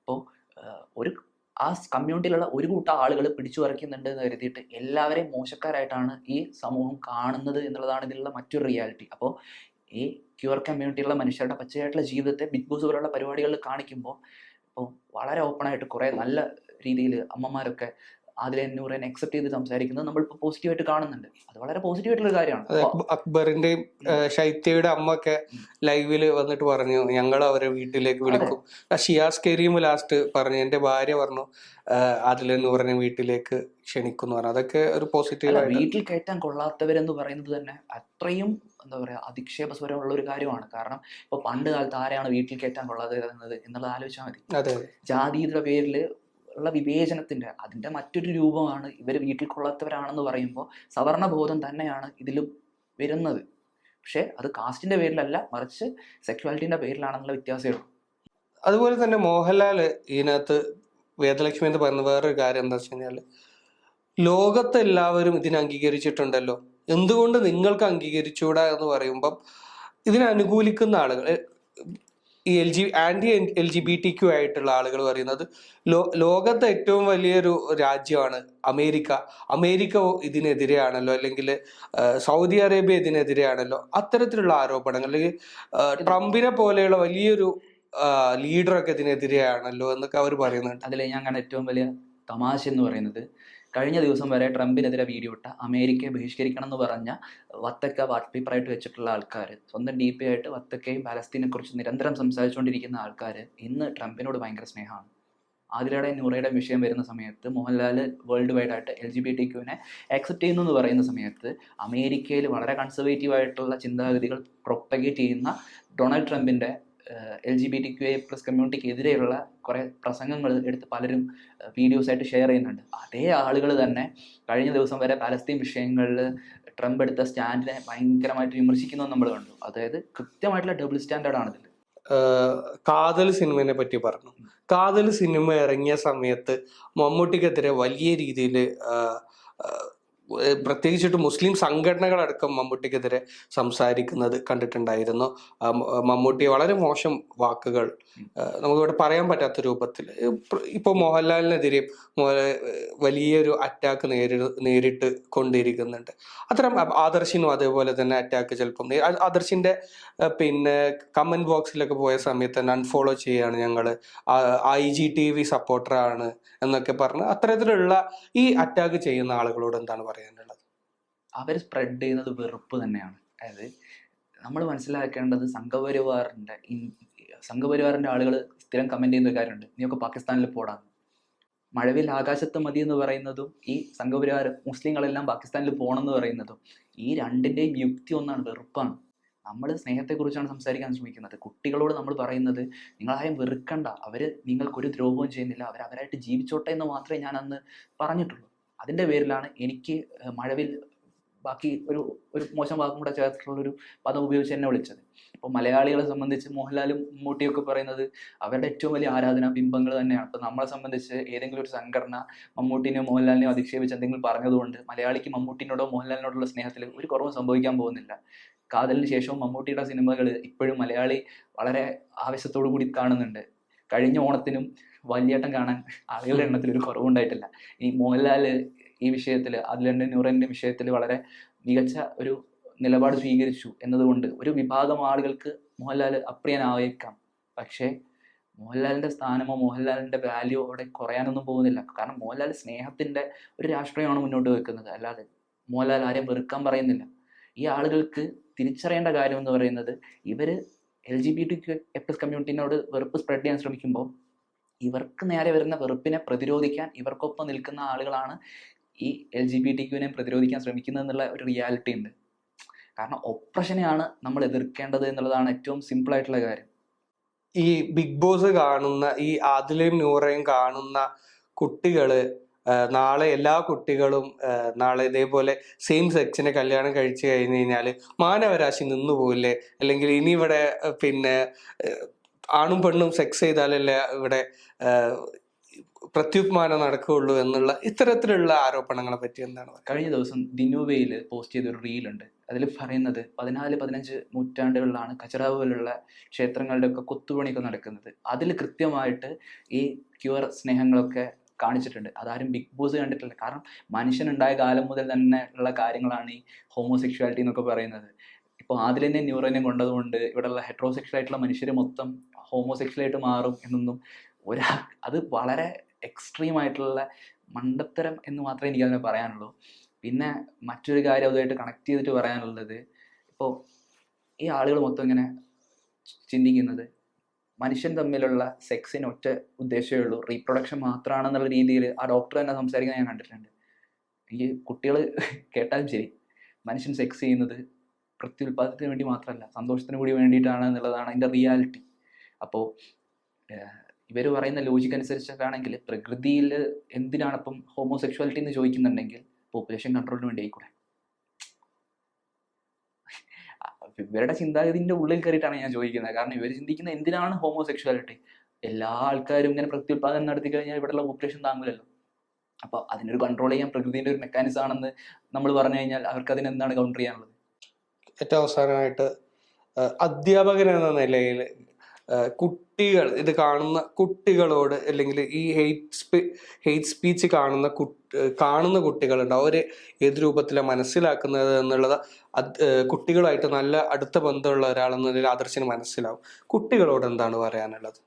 Speaker 1: അപ്പോൾ ഒരു ആ കമ്മ്യൂണിറ്റിയിലുള്ള ഒരു കൂട്ടം ആളുകൾ പിടിച്ചു പറിക്കുന്നുണ്ട് എന്ന് കരുതിയിട്ട് എല്ലാവരെയും മോശക്കാരായിട്ടാണ് ഈ സമൂഹം കാണുന്നത് എന്നുള്ളതാണ് ഇതിലുള്ള മറ്റൊരു റിയാലിറ്റി. അപ്പോൾ ഈ ക്യൂർ കമ്മ്യൂണിറ്റിയിലുള്ള മനുഷ്യരുടെ പച്ചയായിട്ടുള്ള ജീവിതത്തെ ബിഗ് ബോസ് പോലുള്ള പരിപാടികളിൽ കാണിക്കുമ്പോൾ ഇപ്പോൾ വളരെ ഓപ്പണായിട്ട് കുറേ നല്ല രീതിയിൽ അമ്മമാരൊക്കെ അതിലെ നൂറിനെ അക്സെപ്റ്റ് ചെയ്ത് സംസാരിക്കുന്നത് നമ്മളിപ്പോൾ പോസിറ്റീവായിട്ട് കാണുന്നുണ്ട്. അത് വളരെ പോസിറ്റീവ് ആയിട്ടുള്ള കാര്യമാണ്.
Speaker 2: അക്ബറിന്റെയും ഷൈത്യയുടെ ശൈത്യയുടെ ഒക്കെ ലൈവിൽ വന്നിട്ട് പറഞ്ഞു ഞങ്ങൾ അവരെ വീട്ടിലേക്ക് വിളിക്കും. ഷിയാസ് കെരിയും ലാസ്റ്റ് പറഞ്ഞു എന്റെ ഭാര്യ പറഞ്ഞു പറഞ്ഞ വീട്ടിലേക്ക് ക്ഷണിക്കുന്നു പറഞ്ഞു. അതൊക്കെ ഒരു പോസിറ്റീവ്
Speaker 1: വീട്ടിൽ കയറ്റാൻ കൊള്ളാത്തവരെന്ന് പറയുന്നത് തന്നെ അത്രയും എന്താ പറയാ അധിക്ഷേപ സ്വരമുള്ള ഒരു കാര്യമാണ്. കാരണം ഇപ്പൊ പണ്ട് കാലത്ത് ആരെയാണ് വീട്ടിൽ കയറ്റാൻ കൊള്ളാതെ എന്നുള്ളത് ആലോചിച്ചാൽ മതി. ജാതിയുടെ പേരിൽ ഉള്ള വിവേചനത്തിന്റെ അതിന്റെ മറ്റൊരു രൂപമാണ് ഇവർ വീട്ടിൽ കൊള്ളാത്തവരാണെന്ന് പറയുമ്പോൾ സവർണ ബോധം തന്നെയാണ് ഇതിലും വരുന്നത്. പക്ഷേ അത് കാസ്റ്റിന്റെ പേരിലല്ല മറിച്ച് സെക്ച്വാലിറ്റിന്റെ പേരിലാണെന്നുള്ള വ്യത്യാസമേ ഉള്ളൂ.
Speaker 2: അതുപോലെ തന്നെ മോഹൻലാൽ ഇതിനകത്ത് വേദലക്ഷ്മി എന്ന് പറയുന്ന വേറൊരു കാര്യം എന്താ വെച്ച് കഴിഞ്ഞാൽ ലോകത്ത് എല്ലാവരും ഇതിനെ അംഗീകരിച്ചിട്ടുണ്ടല്ലോ. എന്തുകൊണ്ട് നിങ്ങൾക്ക് അംഗീകരിച്ചുകൂടാ എന്ന് പറയുമ്പം ഇതിനെ അനുകൂലിക്കുന്ന ആളുകൾ ഈ L G anti L G B T Q ആയിട്ടുള്ള ആളുകൾ പറയുന്നത് ലോ ലോകത്തെ ഏറ്റവും വലിയൊരു രാജ്യമാണ് അമേരിക്ക. അമേരിക്ക ഇതിനെതിരെയാണല്ലോ അല്ലെങ്കിൽ സൗദി അറേബ്യ ഇതിനെതിരെയാണല്ലോ അത്തരത്തിലുള്ള ആരോപണങ്ങൾ. അല്ലെങ്കിൽ ട്രംപിനെ പോലെയുള്ള വലിയൊരു ലീഡറൊക്കെ ഇതിനെതിരെയാണല്ലോ എന്നൊക്കെ അവർ പറയുന്നുണ്ട്.
Speaker 1: അതിൽ ഞാൻ കണ്ട ഏറ്റവും വലിയ തമാശ എന്ന് പറയുന്നത് കഴിഞ്ഞ ദിവസം വരെ ട്രംപിനെതിരെ വീഡിയോ ഇട്ട അമേരിക്കയെ ബഹിഷ്കരിക്കണം എന്ന് പറഞ്ഞ വത്തക്ക വാട്ട് പേപ്പറായിട്ട് വെച്ചിട്ടുള്ള ആൾക്കാർ സ്വന്തം ഡി പി ആയിട്ട് വത്തക്കയും പാലസ്തീനെ കുറിച്ച് നിരന്തരം സംസാരിച്ചുകൊണ്ടിരിക്കുന്ന ആൾക്കാർ ഇന്ന് ട്രംപിനോട് ഭയങ്കര സ്നേഹമാണ്. ആതിരയുടെ നൂറയുടെ വിഷയം വരുന്ന സമയത്ത് മോഹൻലാൽ വേൾഡ് വൈഡ് ആയിട്ട് എൽ ജി ബി ടി ക്യൂവിനെ ആക്സെപ്റ്റ് ചെയ്യുന്നു എന്ന് പറയുന്ന സമയത്ത് അമേരിക്കയിൽ വളരെ കൺസർവേറ്റീവ് ആയിട്ടുള്ള ചിന്താഗതികൾ പ്രൊപ്പഗേറ്റ് ചെയ്യുന്ന ഡൊണാൾഡ് ട്രംപിന്റെ L G B T Q A plus കമ്മ്യൂണിറ്റിക്ക് എതിരെയുള്ള കുറേ പ്രസംഗങ്ങൾ എടുത്ത് പലരും വീഡിയോസ് ആയിട്ട് ഷെയർ ചെയ്യുന്നുണ്ട്. അതേ ആളുകൾ തന്നെ കഴിഞ്ഞ ദിവസം വരെ പാലസ്തീൻ വിഷയങ്ങളിൽ ട്രംപ് എടുത്ത സ്റ്റാൻഡിനെ ഭയങ്കരമായിട്ട് വിമർശിക്കുന്നു നമ്മൾ കണ്ടു. അതായത് കൃത്യമായിട്ടുള്ള ഡബിൾ സ്റ്റാൻഡേർഡ് ആണ് ഇതിൽ
Speaker 2: കാതൽ സിനിമയെ പറ്റി പറഞ്ഞു. കാതൽ സിനിമ ഇറങ്ങിയ സമയത്ത് മമ്മൂട്ടിക്കെതിരെ വലിയ രീതിയിൽ പ്രത്യേകിച്ചിട്ട് മുസ്ലിം സംഘടനകളടക്കം മമ്മൂട്ടിക്കെതിരെ സംസാരിക്കുന്നത് കണ്ടിട്ടുണ്ടായിരുന്നു. മമ്മൂട്ടി വളരെ മോശം വാക്കുകൾ നമുക്കിവിടെ പറയാൻ പറ്റാത്ത രൂപത്തിൽ. ഇപ്പൊ മോഹൻലാലിനെതിരെ വലിയൊരു അറ്റാക്ക് നേരി നേരിട്ട് കൊണ്ടിരിക്കുന്നുണ്ട്. അത്തരം ആദർശിനും അതേപോലെ തന്നെ അറ്റാക്ക് ചിലപ്പം ആദർശിന്റെ പിന്നെ കമന്റ് ബോക്സിലൊക്കെ പോയ സമയത്ത് തന്നെ അൺഫോളോ ചെയ്യാണ് ഞങ്ങൾ ഐ ജി ടി വി സപ്പോർട്ടറാണ് എന്നൊക്കെ പറഞ്ഞ് അത്തരത്തിലുള്ള ഈ അറ്റാക്ക് ചെയ്യുന്ന ആളുകളോട് എന്താണ് പറയാനുള്ളത്?
Speaker 1: അവർ സ്പ്രെഡ് ചെയ്യുന്നത് വെറുപ്പ് തന്നെയാണ്. അതായത് നമ്മൾ മനസ്സിലാക്കേണ്ടത് സംഘപരിവാറിന്റെ സംഘപരിവാറിന്റെ ആളുകൾ സ്ഥിരം കമന്റ് ചെയ്യുന്ന ഒരു കാര്യമുണ്ട്. നീയൊക്കെ പാകിസ്ഥാനിൽ പോടാ. മഴവിൽ ആകാശത്ത് മതി എന്ന് പറയുന്നതും ഈ സംഘപരിവാർ മുസ്ലിങ്ങളെല്ലാം പാകിസ്ഥാനിൽ പോകണം എന്ന് പറയുന്നതും ഈ രണ്ടിന്റെയും യുക്തി ഒന്നാണ് വെറുപ്പാണ്. നമ്മൾ സ്നേഹത്തെക്കുറിച്ചാണ് സംസാരിക്കാൻ ശ്രമിക്കുന്നത്. കുട്ടികളോട് നമ്മൾ പറയുന്നത് നിങ്ങളാരും വെറുക്കണ്ട. അവർ നിങ്ങൾക്കൊരു ദ്രോഹവും ചെയ്യുന്നില്ല. അവർ അവരായിട്ട് ജീവിച്ചോട്ടെ എന്ന് മാത്രമേ ഞാൻ അന്ന് പറഞ്ഞിട്ടുള്ളൂ. അതിന്റെ പേരിലാണ് എനിക്ക് മഴവിൽ ബാക്കി ഒരു ഒരു മോശം വാക്കും കൂടെ ചേർത്തിട്ടുള്ള ഒരു പദം ഉപയോഗിച്ച് എന്നെ വിളിച്ചത്. അപ്പോൾ മലയാളികളെ സംബന്ധിച്ച് മോഹൻലാലും മമ്മൂട്ടിയൊക്കെ പറയുന്നത് അവരുടെ ഏറ്റവും വലിയ ആരാധന ബിംബങ്ങൾ തന്നെയാണ്. അപ്പോൾ നമ്മളെ സംബന്ധിച്ച് ഏതെങ്കിലും ഒരു സംഘടന മമ്മൂട്ടിനെയോ മോഹൻലാലിനെയോ അധിക്ഷേപിച്ച് എന്തെങ്കിലും പറഞ്ഞതുകൊണ്ട് മലയാളിക്ക് മമ്മൂട്ടിനോടോ മോഹൻലാലിനോടുള്ള സ്നേഹത്തിൽ ഒരു കുറവും സംഭവിക്കാൻ പോകുന്നില്ല. കാതലിന് ശേഷവും മമ്മൂട്ടിയുടെ സിനിമകൾ ഇപ്പോഴും മലയാളി വളരെ ആവേശത്തോടു കൂടി കാണുന്നുണ്ട്. കഴിഞ്ഞ ഓണത്തിനും വലിയേട്ടം കാണാൻ ആളുകളുടെ എണ്ണത്തിൽ ഒരു കുറവുണ്ടായിട്ടില്ല. ഈ മോഹൻലാൽ ഈ വിഷയത്തിൽ അതിലെ ന്യൂറന്റെ വിഷയത്തിൽ വളരെ മികച്ച ഒരു നിലപാട് സ്വീകരിച്ചു എന്നതുകൊണ്ട് ഒരു വിഭാഗം ആളുകൾക്ക് മോഹൻലാൽ അപ്രിയനായേക്കാം. പക്ഷേ മോഹൻലാലിന്റെ സ്ഥാനമോ മോഹൻലാലിന്റെ വാല്യൂ അവിടെ കുറയാനൊന്നും പോകുന്നില്ല. കാരണം മോഹൻലാൽ സ്നേഹത്തിന്റെ ഒരു രാഷ്ട്രീയമാണ് മുന്നോട്ട് വെക്കുന്നത്. അല്ലാതെ മോഹൻലാൽ ആരെയും വെറുക്കാൻ പറയുന്നില്ല. ഈ ആളുകൾക്ക് തിരിച്ചറിയേണ്ട കാര്യം എന്ന് പറയുന്നത് ഇവർ L G B T S കമ്മ്യൂണിറ്റിനോട് വെറുപ്പ് സ്പ്രെഡ് ചെയ്യാൻ ശ്രമിക്കുമ്പോൾ ഇവർക്ക് നേരെ വരുന്ന വെറുപ്പിനെ പ്രതിരോധിക്കാൻ ഇവർക്കൊപ്പം നിൽക്കുന്ന ആളുകളാണ് ഈ എൽ ജി ബി ടി ക്യൂവിനെ പ്രതിരോധിക്കാൻ ശ്രമിക്കുന്നത് എന്നുള്ള ഒരു റിയാലിറ്റി ഉണ്ട്. കാരണം ഒപ്രഷനെയാണ് നമ്മൾ എതിർക്കേണ്ടത് എന്നുള്ളതാണ് ഏറ്റവും സിമ്പിൾ ആയിട്ടുള്ള കാര്യം.
Speaker 2: ഈ ബിഗ് ബോസ് കാണുന്ന ഈ ആദിലയും നൂറയും കാണുന്ന കുട്ടികൾ നാളെ എല്ലാ കുട്ടികളും നാളെ ഇതേപോലെ സെയിം സെക്സിനെ കല്യാണം കഴിച്ചു കഴിഞ്ഞു കഴിഞ്ഞാൽ മാനവരാശി നിന്നു പോകില്ലേ അല്ലെങ്കിൽ ഇനി ഇവിടെ പിന്നെ ആണും പെണ്ണും സെക്സ് ചെയ്താലല്ലേ ഇവിടെ പ്രത്യുത്മാനം നടക്കുകയുള്ളൂ എന്നുള്ള ഇത്തരത്തിലുള്ള ആരോപണങ്ങളെ പറ്റി എന്താണ്
Speaker 1: കഴിഞ്ഞ ദിവസം ദിനുവയിൽ പോസ്റ്റ് ചെയ്ത ഒരു റീലുണ്ട്. അതിൽ പറയുന്നത് പതിനാല് പതിനഞ്ച് നൂറ്റാണ്ടുകളിലാണ് കച്ചറാവ് പോലുള്ള ക്ഷേത്രങ്ങളുടെ ഒക്കെ കൊത്തുപണിയൊക്കെ നടക്കുന്നത്. അതിൽ കൃത്യമായിട്ട് ഈ ക്യൂർ സ്നേഹങ്ങളൊക്കെ കാണിച്ചിട്ടുണ്ട്. അതാരും ബിഗ് ബോസ് കണ്ടിട്ടില്ല. കാരണം മനുഷ്യനുണ്ടായ കാലം മുതൽ തന്നെ ഉള്ള കാര്യങ്ങളാണ് ഈ ഹോമോസെക്ഷുവാലിറ്റി എന്നൊക്കെ പറയുന്നത്. ഇപ്പോൾ ആദിലിനെ ന്യൂറോനെ കൊണ്ടതുകൊണ്ട് ഇവിടെയുള്ള ഹെട്രോസെക്ഷൽ ആയിട്ടുള്ള മനുഷ്യർ മൊത്തം ഹോമോസെക്ഷലായിട്ട് മാറും എന്നൊന്നും ഒരാ അത് വളരെ എക്സ്ട്രീം ആയിട്ടുള്ള മണ്ടത്തരം എന്ന് മാത്രമേ എനിക്ക് അതിനെ പറയാനുള്ളൂ. പിന്നെ മറ്റൊരു കാര്യം അതുമായിട്ട് കണക്ട് ചെയ്തിട്ട് പറയാനുള്ളത് ഇപ്പോൾ ഈ ആളുകൾ മൊത്തം ഇങ്ങനെ ചിന്തിക്കുന്നത് മനുഷ്യൻ തമ്മിലുള്ള സെക്സിന് ഒറ്റ ഉദ്ദേശമേ ഉള്ളൂ റീപ്രൊഡക്ഷൻ മാത്രമാണെന്നുള്ള രീതിയിൽ ആ ഡോക്ടർ തന്നെ സംസാരിക്കാൻ ഞാൻ കണ്ടിട്ടുണ്ട്. എനിക്ക് കുട്ടികൾ കേട്ടാലും ശരി മനുഷ്യൻ സെക്സ് ചെയ്യുന്നത് പ്രത്യുൽപാദനത്തിന് വേണ്ടി മാത്രമല്ല സന്തോഷത്തിന് കൂടി വേണ്ടിയിട്ടാണ് എന്നുള്ളതാണ് അതിന്റെ റിയാലിറ്റി അപ്പോൾ ഇവർ പറയുന്ന ലോജിക് അനുസരിച്ചിട്ടാണെങ്കിൽ പ്രകൃതിയിൽ എന്തിനാണ് ഇപ്പം ഹോമോസെക്ഷുവാലിറ്റി എന്ന് ചോദിക്കുന്നുണ്ടെങ്കിൽ പോപ്പുലേഷൻ കൺട്രോളിന് വേണ്ടി ആയിക്കൂടെ ഇവരുടെ ചിന്താഗതിന്റെ ഉള്ളിൽ കയറിയിട്ടാണ് ഞാൻ ചോദിക്കുന്നത്. കാരണം ഇവർ ചിന്തിക്കുന്നത് എന്തിനാണ് ഹോമോസെക്ഷുവാലിറ്റി എല്ലാ ആൾക്കാരും ഇങ്ങനെ പ്രത്യുത്പാദനം നടത്തി കഴിഞ്ഞാൽ ഇവിടെയുള്ള പോപ്പുലേഷൻ താങ്ങില്ലല്ലോ അപ്പൊ അതിനൊരു കൺട്രോൾ ചെയ്യാൻ പ്രകൃതിന്റെ ഒരു മെക്കാനിസം ആണെന്ന് നമ്മൾ പറഞ്ഞു കഴിഞ്ഞാൽ അവർക്ക് അതിനെന്താണ് കൗണ്ടർ ചെയ്യാനുള്ളത്?
Speaker 2: ഏറ്റവും അവസാനമായിട്ട് അധ്യാപകൻ എന്ന നിലയിൽ കുട്ടികൾ ഇത് കാണുന്ന കുട്ടികളോട് അല്ലെങ്കിൽ ഈ ഹെയ്റ്റ് സ്പീ ഹെയ്റ്റ് സ്പീച്ച് കാണുന്ന കാണുന്ന കുട്ടികളുണ്ട്. അവരെ ഏത് രൂപത്തിലാണ് മനസ്സിലാക്കുന്നത് എന്നുള്ളത് കുട്ടികളായിട്ട് നല്ല അടുത്ത ബന്ധമുള്ള ഒരാളെന്ന നിലയിൽ ആദർശന് മനസ്സിലാവും. കുട്ടികളോട് എന്താണ് പറയാനുള്ളത്?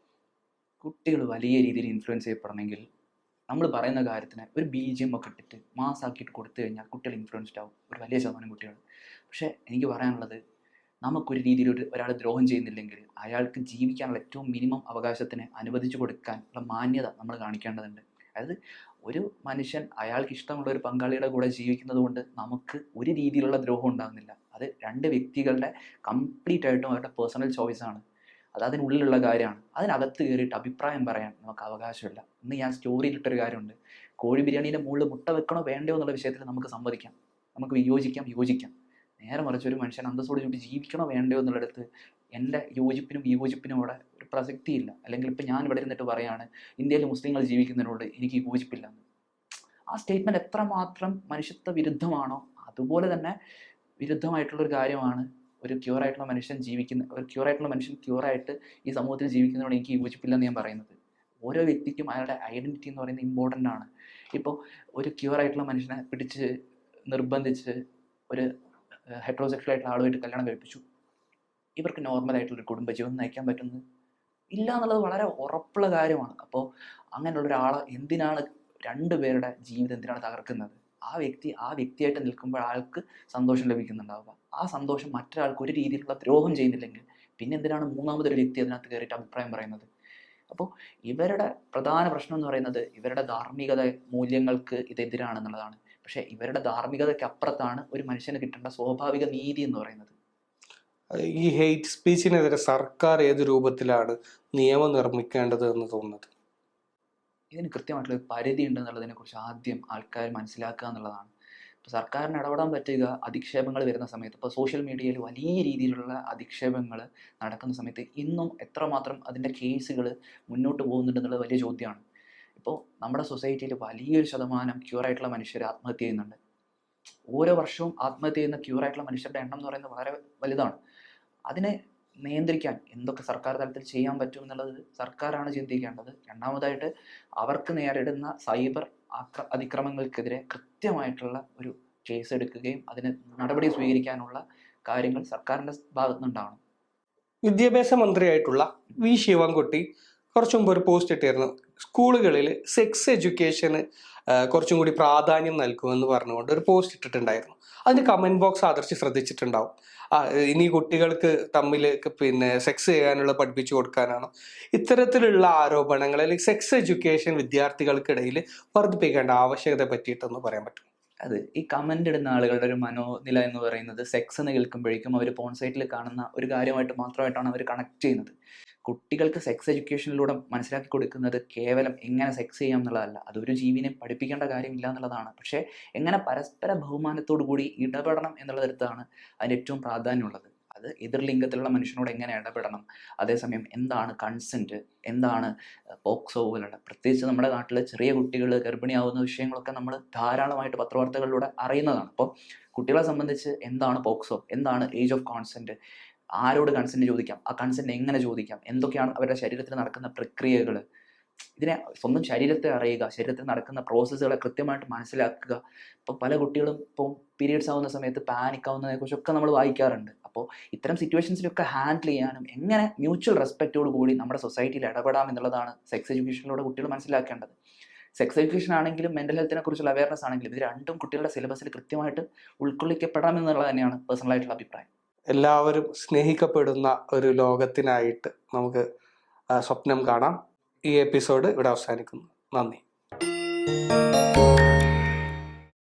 Speaker 1: കുട്ടികൾ വലിയ രീതിയിൽ ഇൻഫ്ലുവൻസ് ചെയ്യപ്പെടണമെങ്കിൽ നമ്മൾ പറയുന്ന കാര്യത്തിന് ഒരു ബി ജി എം ഒക്കെ ഇട്ടിട്ട് മാസ്സാക്കിയിട്ട് കൊടുത്തു കഴിഞ്ഞാൽ കുട്ടികൾ ഇൻഫ്ലുവൻസ്ഡ് ആവും. ഒരു വലിയ ശതമാനം കുട്ടികൾ. പക്ഷേ എനിക്ക് പറയാനുള്ളത് നമുക്കൊരു രീതിയിൽ ഒരു ഒരാൾ ദ്രോഹം ചെയ്യുന്നില്ലെങ്കിൽ അയാൾക്ക് ജീവിക്കാനുള്ള ഏറ്റവും മിനിമം അവകാശത്തിന് അനുവദിച്ചു കൊടുക്കാൻ ഉള്ള മാന്യത നമ്മൾ കാണിക്കേണ്ടതുണ്ട്. അതായത് ഒരു മനുഷ്യൻ അയാൾക്ക് ഇഷ്ടമുള്ള ഒരു പങ്കാളിയുടെ കൂടെ ജീവിക്കുന്നത് കൊണ്ട് നമുക്ക് ഒരു രീതിയിലുള്ള ദ്രോഹം ഉണ്ടാകുന്നില്ല. അത് രണ്ട് വ്യക്തികളുടെ കംപ്ലീറ്റ് ആയിട്ടും അവരുടെ പേഴ്സണൽ ചോയ്സാണ് അത് അതിനുള്ളിലുള്ള കാര്യമാണ്. അതിനകത്ത് കയറിയിട്ട് അഭിപ്രായം പറയാൻ നമുക്ക് അവകാശമില്ല. ഇന്ന് ഞാൻ സ്റ്റോറിയിലിട്ടൊരു കാര്യമുണ്ട്. കോഴി ബിരിയാണീന്റെ മുകളിൽ മുട്ട വെക്കണോ വേണ്ടയോ എന്നുള്ള വിഷയത്തിൽ നമുക്ക് സംവദിക്കാം നമുക്ക് വിയോജിക്കാം യോജിക്കാം നേരെ മറിച്ച് ഒരു മനുഷ്യൻ അന്തസ്സോട് ചൂട്ടി ജീവിക്കണോ വേണ്ടയോ എന്നുള്ളിടത്ത് എന്റെ യോജിപ്പിനും വിയോജിപ്പിനും അവിടെ ഒരു പ്രസക്തിയില്ല. അല്ലെങ്കിൽ ഇപ്പം ഞാൻ ഇവിടെ ഇരുന്നിട്ട് പറയാണ് ഇന്ത്യയിൽ മുസ്ലിങ്ങൾ ജീവിക്കുന്നതിനോട് എനിക്ക് യോജിപ്പില്ല ആ സ്റ്റേറ്റ്മെന്റ് എത്രമാത്രം മനുഷ്യത്വ വിരുദ്ധമാണോ അതുപോലെ തന്നെ വിരുദ്ധമായിട്ടുള്ളൊരു കാര്യമാണ് ഒരു ക്യൂർ ആയിട്ടുള്ള മനുഷ്യൻ ജീവിക്കുന്ന ഒരു ക്യൂർ ആയിട്ടുള്ള മനുഷ്യൻ ക്യൂർ ആയിട്ട് ഈ സമൂഹത്തിൽ ജീവിക്കുന്നതിനോട് എനിക്ക് യോജിപ്പില്ലെന്ന് ഞാൻ പറയുന്നത്. ഓരോ വ്യക്തിക്കും അയാളുടെ ഐഡന്റിറ്റി എന്ന് പറയുന്നത് ഇമ്പോർട്ടന്റ് ആണ്. ഇപ്പോൾ ഒരു ക്യൂർ ആയിട്ടുള്ള മനുഷ്യനെ പിടിച്ച് നിർബന്ധിച്ച് ഒരു ഹെട്രോസെക്ഷൽ ആയിട്ടുള്ള ആളുമായിട്ട് കല്യാണം കഴിപ്പിച്ചു. ഇവർക്ക് നോർമലായിട്ടുള്ളൊരു കുടുംബജീവൻ നയിക്കാൻ പറ്റുന്നത്? ഇല്ല എന്നുള്ളത് വളരെ ഉറപ്പുള്ള കാര്യമാണ്. അപ്പോൾ അങ്ങനെയുള്ള ഒരാളെ എന്തിനാണ് രണ്ടുപേരുടെ ജീവിതം എന്തിനാണ് തകർക്കുന്നത്? ആ വ്യക്തി ആ വ്യക്തിയായിട്ട് നിൽക്കുമ്പോൾ ആൾക്ക് സന്തോഷം ലഭിക്കുന്നുണ്ടാവുക. ആ സന്തോഷം മറ്റൊരാൾക്ക് ഒരു രീതിയിലുള്ള ദ്രോഹം ചെയ്യുന്നില്ലെങ്കിൽ പിന്നെ എന്തിനാണ് മൂന്നാമതൊരു വ്യക്തി അതിനകത്ത് കയറിയിട്ട് അഭിപ്രായം പറയുന്നത്? അപ്പോൾ ഇവരുടെ പ്രധാന പ്രശ്നം എന്ന് പറയുന്നത് ഇവരുടെ ധാർമ്മികത മൂല്യങ്ങൾക്ക് ഇതെതിരാണെന്നുള്ളതാണ് പക്ഷേ ഇവരുടെ ധാർമ്മികതയ്ക്ക് അപ്പുറത്താണ് ഒരു മനുഷ്യന് കിട്ടേണ്ട സ്വാഭാവിക നീതി എന്ന് പറയുന്നത്.
Speaker 2: ഈ ഹെയ്റ്റ് സ്പീച്ചിനെതിരെ സർക്കാർ ഏത് രൂപത്തിലാണ് നിയമം നിർമ്മിക്കേണ്ടത് എന്ന് തോന്നുന്നത്?
Speaker 1: ഇതിന് കൃത്യമായിട്ടുള്ള ഒരു പരിധി ഉണ്ടെന്നുള്ളതിനെ കുറിച്ച് ആദ്യം ആൾക്കാർ മനസ്സിലാക്കുക എന്നുള്ളതാണ്. ഇപ്പോൾ സർക്കാരിന് ഇടപെടാൻ പറ്റുക അധിക്ഷേപങ്ങൾ വരുന്ന സമയത്ത് ഇപ്പോൾ സോഷ്യൽ മീഡിയയിൽ വലിയ രീതിയിലുള്ള അധിക്ഷേപങ്ങൾ നടക്കുന്ന സമയത്ത് ഇന്നും എത്രമാത്രം അതിന്റെ കേസുകൾ മുന്നോട്ട് പോകുന്നുണ്ടെന്നുള്ളത് വലിയ ചോദ്യമാണ്. ഇപ്പോൾ നമ്മുടെ സൊസൈറ്റിയിൽ വലിയൊരു ശതമാനം ക്യൂർ ആയിട്ടുള്ള മനുഷ്യർ ആത്മഹത്യ ചെയ്യുന്നുണ്ട്. ഓരോ വർഷവും ആത്മഹത്യ ചെയ്യുന്ന ക്യൂർ ആയിട്ടുള്ള മനുഷ്യരുടെ എണ്ണം എന്ന് പറയുന്നത് വളരെ വലുതാണ്. അതിനെ നിയന്ത്രിക്കാൻ എന്തൊക്കെ സർക്കാർ തലത്തിൽ ചെയ്യാൻ പറ്റും എന്നുള്ളത് സർക്കാരാണ് ചിന്തിക്കേണ്ടത്. രണ്ടാമതായിട്ട് അവർക്ക് നേരിടുന്ന സൈബർ ആക്ര അതിക്രമങ്ങൾക്കെതിരെ കൃത്യമായിട്ടുള്ള ഒരു കേസ് എടുക്കുകയും അതിന് നടപടി സ്വീകരിക്കാനുള്ള കാര്യങ്ങൾ സർക്കാരിന്റെ ഭാഗത്തു നിന്നുണ്ടാവണം.
Speaker 2: വിദ്യാഭ്യാസ മന്ത്രിയായിട്ടുള്ള വി ശിവൻകുട്ടി കുറച്ചു മുമ്പ് ഒരു പോസ്റ്റ് ഇട്ടിരുന്നു. സ്കൂളുകളിൽ സെക്സ് എഡ്യൂക്കേഷന് കുറച്ചും കൂടി പ്രാധാന്യം നൽകുമെന്ന് പറഞ്ഞുകൊണ്ട് ഒരു പോസ്റ്റ് ഇട്ടിട്ടുണ്ടായിരുന്നു. അതിന് കമന്റ് ബോക്സ് ആദർശി ശ്രദ്ധിച്ചിട്ടുണ്ടാവും. ഇനി കുട്ടികൾക്ക് തമ്മിൽ പിന്നെ സെക്സ് ചെയ്യാനുള്ള പഠിപ്പിച്ചു കൊടുക്കാനാണോ? ഇത്തരത്തിലുള്ള ആരോപണങ്ങൾ അല്ലെങ്കിൽ സെക്സ് എഡ്യൂക്കേഷൻ വിദ്യാർത്ഥികൾക്കിടയിൽ വർദ്ധിപ്പിക്കേണ്ട ആവശ്യകത പറ്റിയിട്ടൊന്ന് പറയാൻ പറ്റും.
Speaker 1: അത് ഈ കമന്റ് ഇടുന്ന ആളുകളുടെ ഒരു മനോനില എന്ന് പറയുന്നത് സെക്സ് എന്ന് കേൾക്കുമ്പോഴേക്കും അവർ പോൺ സൈറ്റിൽ കാണുന്ന ഒരു കാര്യമായിട്ട് മാത്രമായിട്ടാണ് അവർ കണക്ട് ചെയ്യുന്നത്. കുട്ടികൾക്ക് സെക്സ് എഡ്യൂക്കേഷനിലൂടെ മനസ്സിലാക്കി കൊടുക്കുന്നത് കേവലം എങ്ങനെ സെക്സ് ചെയ്യാം എന്നുള്ളതല്ല. അതൊരു ജീവിനെ പഠിപ്പിക്കേണ്ട കാര്യമില്ല എന്നുള്ളതാണ്. പക്ഷേ എങ്ങനെ പരസ്പര ബഹുമാനത്തോടു കൂടി ഇടപെടണം എന്നുള്ളതിടത്താണ് അതിന് ഏറ്റവും പ്രാധാന്യമുള്ളത്. അത് എതിർ ലിംഗത്തിലുള്ള മനുഷ്യനോട് എങ്ങനെ ഇടപെടണം അതേസമയം എന്താണ് കൺസെന്റ് എന്താണ് പോക്സോ പോലുള്ള പ്രത്യേകിച്ച് നമ്മുടെ നാട്ടിലെ ചെറിയ കുട്ടികൾ ഗർഭിണിയാവുന്ന വിഷയങ്ങളൊക്കെ നമ്മൾ ധാരാളമായിട്ട് പത്രവാർത്തകളിലൂടെ അറിയുന്നതാണ്. അപ്പോൾ കുട്ടികളെ സംബന്ധിച്ച് എന്താണ് പോക്സോ? എന്താണ് ഏജ് ഓഫ് കോൺസെന്റ് ആരോട് കൺസെന്റ് ചോദിക്കാം? ആ കൺസെന്റ് എങ്ങനെ ചോദിക്കാം? എന്തൊക്കെയാണ് അവരുടെ ശരീരത്തിൽ നടക്കുന്ന പ്രക്രിയകൾ ഇതിനെ സ്വന്തം ശരീരത്തെ അറിയുക ശരീരത്തിൽ നടക്കുന്ന പ്രോസസ്സുകളെ കൃത്യമായിട്ട് മനസ്സിലാക്കുക. ഇപ്പോൾ പല കുട്ടികളും ഇപ്പോൾ പീരീഡ്സ് ആവുന്ന സമയത്ത് പാനിക് ആവുന്നതിനെക്കുറിച്ചൊക്കെ നമ്മൾ വായിക്കാറുണ്ട്. അപ്പോൾ ഇത്തരം സിറ്റുവേഷൻസിലൊക്കെ ഹാൻഡിൽ ചെയ്യാനും എങ്ങനെ മ്യൂച്വൽ റെസ്പെക്റ്റോട് കൂടി നമ്മുടെ സൊസൈറ്റിയിൽ ഇടപെടാം എന്നുള്ളതാണ് സെക്സ് എഡ്യൂക്കേഷനിലൂടെ കുട്ടികൾ മനസ്സിലാക്കേണ്ടത്. സെക്സ് എഡ്യൂക്കേഷൻ ആണെങ്കിലും മെന്റൽ ഹെൽത്തിനെ കുറിച്ചുള്ള അവയർനെസ് ആണെങ്കിലും ഇത് രണ്ടും കുട്ടികളുടെ സിലബസിൽ കൃത്യമായിട്ട് ഉൾക്കൊള്ളിക്കപ്പെടാം എന്നുള്ളത് തന്നെയാണ് പേഴ്സണലായിട്ടുള്ള അഭിപ്രായം.
Speaker 2: എല്ലാവരും സ്നേഹിക്കപ്പെടുന്ന ഒരു ലോകത്തിനായിട്ട് നമുക്ക് സ്വപ്നം കാണാം. ഈ എപ്പിസോഡ് ഇവിടെ അവസാനിക്കുന്നു. നന്ദി.